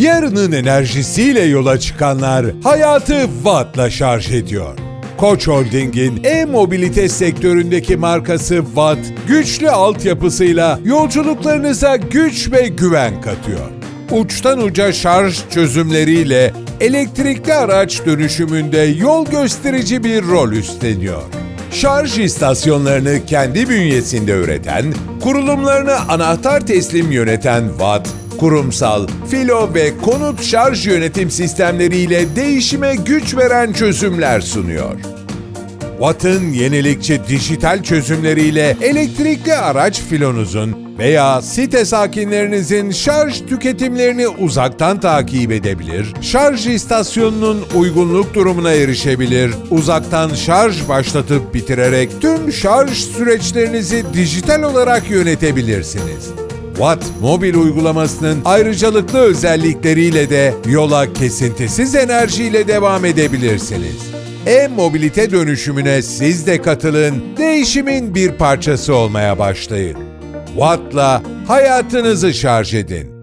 Yarının enerjisiyle yola çıkanlar hayatı Watt'la şarj ediyor. Koç Holding'in e-mobilite sektöründeki markası Watt, güçlü altyapısıyla yolculuklarınıza güç ve güven katıyor. Uçtan uca şarj çözümleriyle elektrikli araç dönüşümünde yol gösterici bir rol üstleniyor. Şarj istasyonlarını kendi bünyesinde üreten, kurulumlarını anahtar teslim yöneten Watt, kurumsal, filo ve konut şarj yönetim sistemleriyle değişime güç veren çözümler sunuyor. Watt'ın yenilikçi dijital çözümleriyle elektrikli araç filonuzun veya site sakinlerinizin şarj tüketimlerini uzaktan takip edebilir, şarj istasyonunun uygunluk durumuna erişebilir, uzaktan şarj başlatıp bitirerek tüm şarj süreçlerinizi dijital olarak yönetebilirsiniz. Watt mobil uygulamasının ayrıcalıklı özellikleriyle de yola kesintisiz enerjiyle devam edebilirsiniz. E-mobilite dönüşümüne siz de katılın, değişimin bir parçası olmaya başlayın. Watt'la hayatınızı şarj edin.